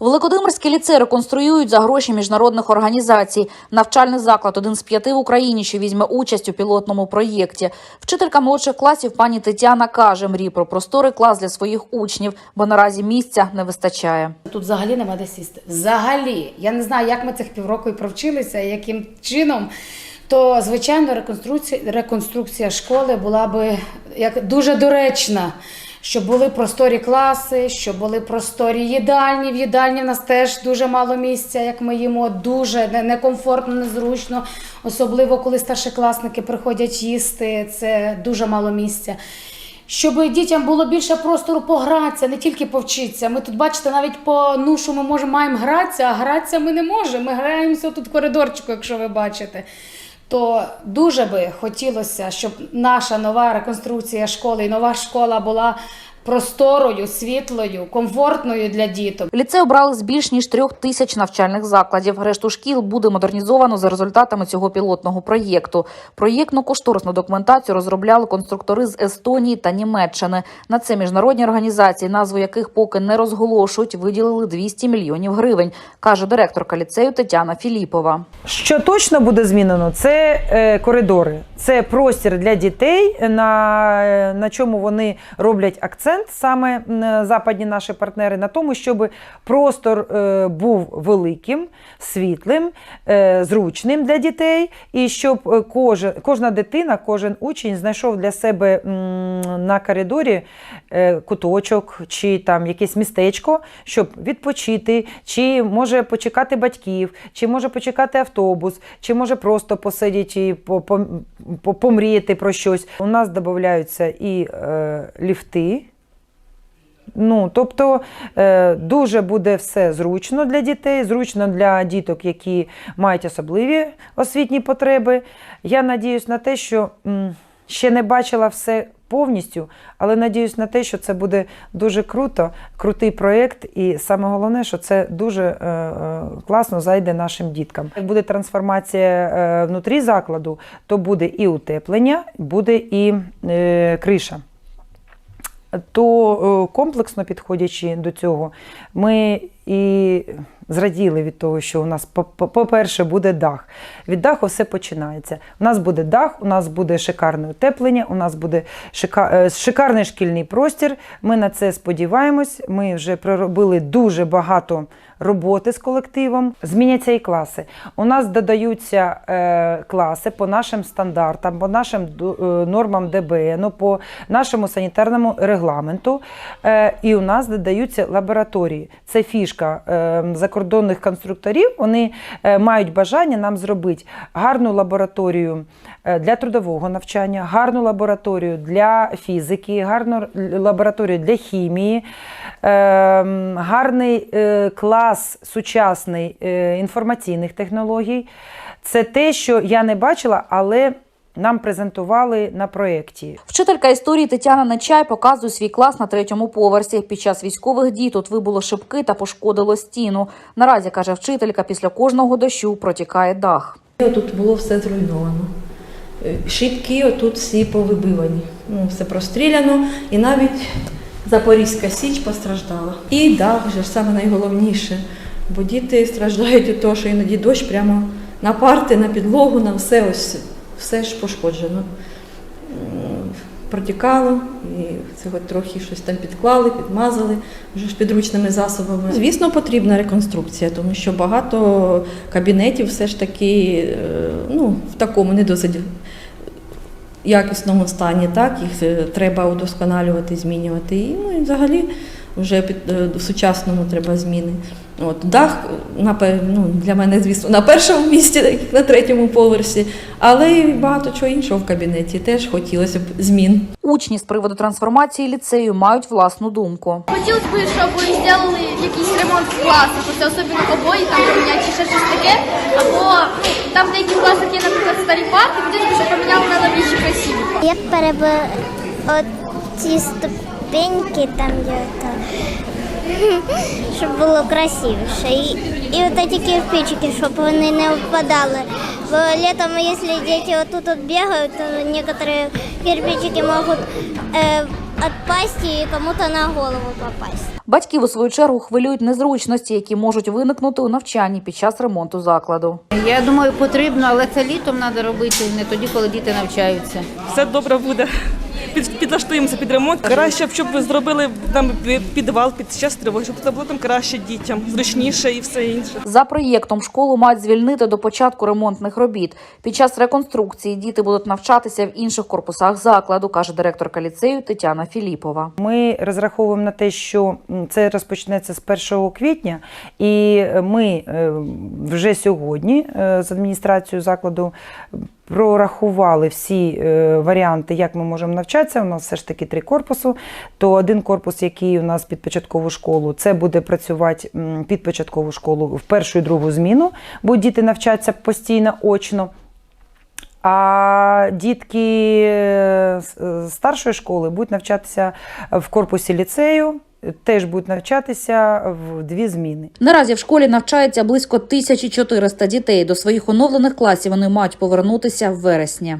Великодимирський ліцей реконструюють за гроші міжнародних організацій. Навчальний заклад один з п'яти в Україні, що візьме участь у пілотному проєкті. Вчителька молодших класів пані Тетяна каже, мрій про просторий клас для своїх учнів, бо наразі місця не вистачає. Тут взагалі нема де сісти. Взагалі, я не знаю, як ми цих півроку і провчилися, яким чином. То звичайно, реконструкція, реконструкція школи була би як дуже доречна. Щоб були просторі класи, щоб були просторі їдальні. В їдальні в нас теж дуже мало місця, як ми їмо, дуже некомфортно, незручно, особливо коли старшокласники приходять їсти. Це дуже мало місця. Щоб дітям було більше простору погратися, не тільки повчитися. Ми тут, бачите, навіть по нушу ми можемо маємо гратися, а гратися ми не можемо. Ми граємося тут в коридорчику, якщо ви бачите. То дуже би хотілося, щоб наша нова реконструкція школи і нова школа була просторою, світлою, комфортною для діток. Ліцей обрали з більш ніж трьох тисяч навчальних закладів. Решту шкіл буде модернізовано за результатами цього пілотного проєкту. Проєктну кошторисну документацію розробляли конструктори з Естонії та Німеччини. На це міжнародні організації, назву яких поки не розголошують, виділили 200 мільйонів гривень, каже директорка ліцею Тетяна Філіпова. Що точно буде змінено, це е, коридори, це простір для дітей, на, на чому вони роблять акцент, саме западні наші партнери, на тому, щоб простор е, був великим, світлим, е, зручним для дітей, і щоб е, кожна дитина, кожен учень знайшов для себе на коридорі куточок чи там якесь містечко, щоб відпочити, чи може почекати батьків, чи може почекати автобус, чи може просто посидіти і по- по- по- помріяти про щось. У нас додаються і ліфти. Ну, тобто е, дуже буде все зручно для дітей, зручно для діток, які мають особливі освітні потреби. Я надіюсь на те, що ще не бачила все повністю, але надіюсь на те, що це буде дуже круто, крутий проєкт, і саме головне, що це дуже е, е, класно зайде нашим діткам. Як буде трансформація внутрі закладу, то буде і утеплення, буде і криша то е, комплексно підходячи до цього, ми і зраділи від того, що у нас, по- по- по-перше, буде дах. Від даху все починається. У нас буде дах, у нас буде шикарне утеплення, у нас буде е, шикарний шкільний простір. Ми на це сподіваємось. Ми вже проробили дуже багато роботи з колективом. Зміняться і класи. У нас додаються е, класи по нашим стандартам, по нашим е, нормам ДБН, по нашому санітарному регламенту. І у нас додаються лабораторії. Це фішка е, закордонних конструкторів. Вони е, мають бажання нам зробити гарну лабораторію е, для трудового навчання, гарну лабораторію для фізики, гарну лабораторію для хімії, е, гарний е, клас сучасний інформаційних технологій. Це те, що я не бачила, але нам презентували на проєкті. Вчителька історії Тетяна Нечай показує свій клас на третьому поверсі. Під час військових дій тут вибуло шибки та пошкодило стіну. Наразі каже вчителька, після кожного дощу протікає дах. Тут було все зруйновано. Е, Шибки отут всі повибивані. Ну, все простріляно, і навіть Запорізька Січ постраждала. І дах вже ж саме найголовніше. Бо діти страждають від того, що іноді дощ прямо на парти, на підлогу, на все ось все ж пошкоджено. Протікало, і цього трохи щось там підклали, підмазали вже ж підручними засобами. Звісно, потрібна реконструкція, тому що багато кабінетів все ж таки е, ну, в такому не досить якісному стані, так, їх е, треба удосконалювати, змінювати. І, ну, і взагалі вже під, е, сучасному треба зміни. От, дах напе- ну, для мене, звісно, на першому місці, на третьому поверсі, але й багато чого іншого в кабінеті теж хотілося б змін. Учні з приводу трансформації ліцею мають власну думку. Хотілося б, щоб зробили якийсь ремонт в класах, оце особливо обої, там поміняти чи ще щось таке. Або ну, там в деяких класах є, наприклад, старі парти, хотілося б, щоб поміняли на новіші красиві. Я б перебила ці ступеньки там, де то, щоб було красивіше. І, і от ці кирпичики, щоб вони не впадали. Бо літом, якщо діти отут от бігають, то некоторые кирпичики можуть е, отпасть і кому-то на голову попасть. Батьків у свою чергу хвилюють незручності, які можуть виникнути у навчанні під час ремонту закладу. Я думаю, потрібно, але це літом треба робити, не тоді, коли діти навчаються. все добре буде. Під, підлаштуємося під ремонт. Краще, б, щоб ви зробили там підвал під час тривоги, щоб це було там краще дітям, зручніше і все інше. За проєктом школу мають звільнити до початку ремонтних робіт. Під час реконструкції діти будуть навчатися в інших корпусах закладу, каже директорка ліцею Тетяна Філіпова. Ми розраховуємо на те, що це розпочнеться з 1 квітня, і ми е, вже сьогодні е, з адміністрацією закладу прорахували всі е, варіанти, як ми можемо навчатися. У нас все ж таки три корпусу. То один корпус, який у нас під початкову школу, це буде працювати під початкову школу в першу і другу зміну, бо діти навчаться постійно очно. А дітки е, з старшої школи будуть навчатися в корпусі ліцею, теж будуть навчатися в дві зміни. Наразі в школі навчається близько 1400 дітей. До своїх оновлених класів вони мають повернутися в вересні.